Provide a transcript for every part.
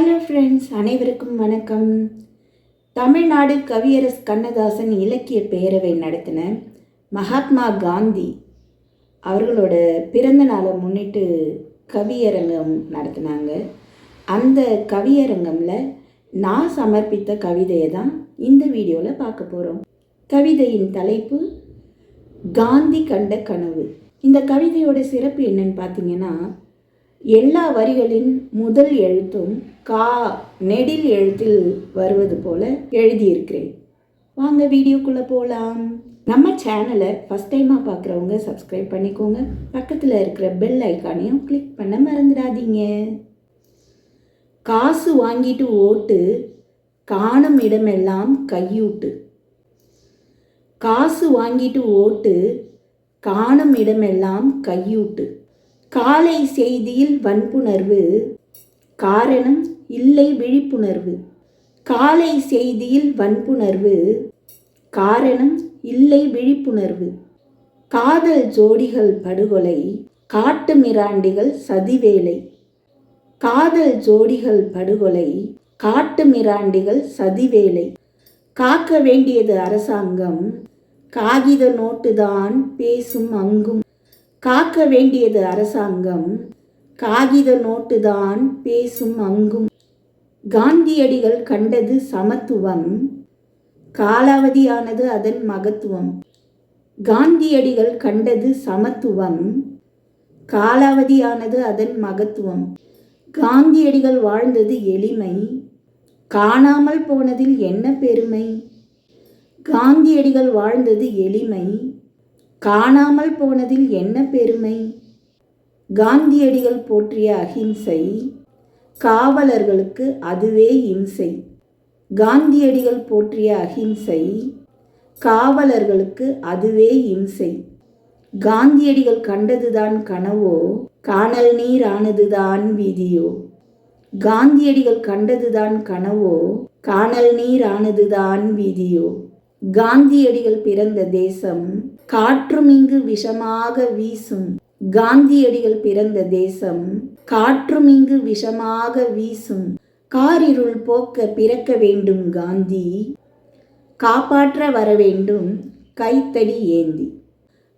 Hello friends அனைவருக்கும் வணக்கம். தமிழ்நாடு கவியரஸ் கண்ணதாசன் இலக்கிய பேரவை நடத்தின மகாத்மா காந்தி அவர்களோட பிறந்த நாளை முன்னிட்டு கவியரங்கம் நடத்தினாங்க. அந்த கவியரங்கமில் நான் சமர்ப்பித்த கவிதையை தான் இந்த வீடியோவில் பார்க்க போகிறோம் கவிதையின் தலைப்பு காந்தி கண்ட கனவு. இந்த கவிதையோட சிறப்பு என்னன்னு பார்த்தீங்கன்னா எல்லா வரிகளின் முதல் எழுத்தும் கா நெடில் எழுத்தில் வருவது போல எழுதியிருக்கிறேன். வாங்க வீடியோக்குள்ளே போகலாம் நம்ம சேனலை ஃபஸ்ட் டைமாக பார்க்குறவங்க சப்ஸ்கிரைப் பண்ணிக்கோங்க. பக்கத்தில் இருக்கிற பெல் ஐக்கானையும் கிளிக் பண்ண மறந்துடாதீங்க. காசு வாங்கிட்டு ஓட்டு காணும் இடமெல்லாம் கையூட்டு. காசு வாங்கிட்டு ஓட்டு காணும் இடமெல்லாம் கையூட்டு. காலை செய்தியில் வன்புணர்வு. காரணம் இல்லை விழிப்புணர்வு. காலை செய்தியில் வன்புணர்வு. காரணம் இல்லை விழிப்புணர்வு. காதல் ஜோடிகள் படுகொலை. காட்டு மிராண்டிகள் சதிவேலை. காதல் ஜோடிகள் படுகொலை. காட்டு மிராண்டிகள் சதிவேலை. காக்க வேண்டியது அரசாங்கம். காகித நோட்டுதான் பேசும் அங்கும். காக்க வேண்டியது அரசாங்கம். காகித நோட்டுதான் பேசும் அங்கும். காந்தியடிகள் கண்டது சமத்துவம். காலாவதியானது அதன் மகத்துவம். காந்தியடிகள் கண்டது சமத்துவம். காலாவதியானது அதன் மகத்துவம். காந்தியடிகள் வாழ்ந்தது எளிமை. காணாமல் போனதில் என்ன பெருமை? காந்தியடிகள் வாழ்ந்தது எளிமை. காணாமல் போனதில் என்ன பெருமை? காந்தியடிகள் போற்றிய அகிம்சை காவலர்களுக்கு அதுவே இம்சை. காந்தியடிகள் போற்றிய அகிம்சை காவலர்களுக்கு அதுவே இம்சை. காந்தியடிகள் கண்டதுதான் கனவோ? காணல் நீர் ஆனதுதான் வீதியோ? காந்தியடிகள் கண்டதுதான் கனவோ? காணல் நீர் ஆனதுதான் வீதியோ? காந்தியடிகள் பிறந்த தேசம் காற்றும் இங்கு விஷமாக வீசும். காந்தியடிகள் பிறந்த தேசம் காற்றும் இங்கு விஷமாக வீசும். காரிருள் போக்க பிறக்க வேண்டும் காந்தி. காப்பாற்ற வர வேண்டும் கைத்தடி ஏந்தி.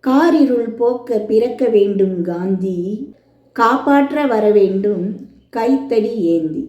காரிருள் போக்க பிறக்க வேண்டும் காந்தி. காப்பாற்ற வர வேண்டும் கைத்தடி ஏந்தி.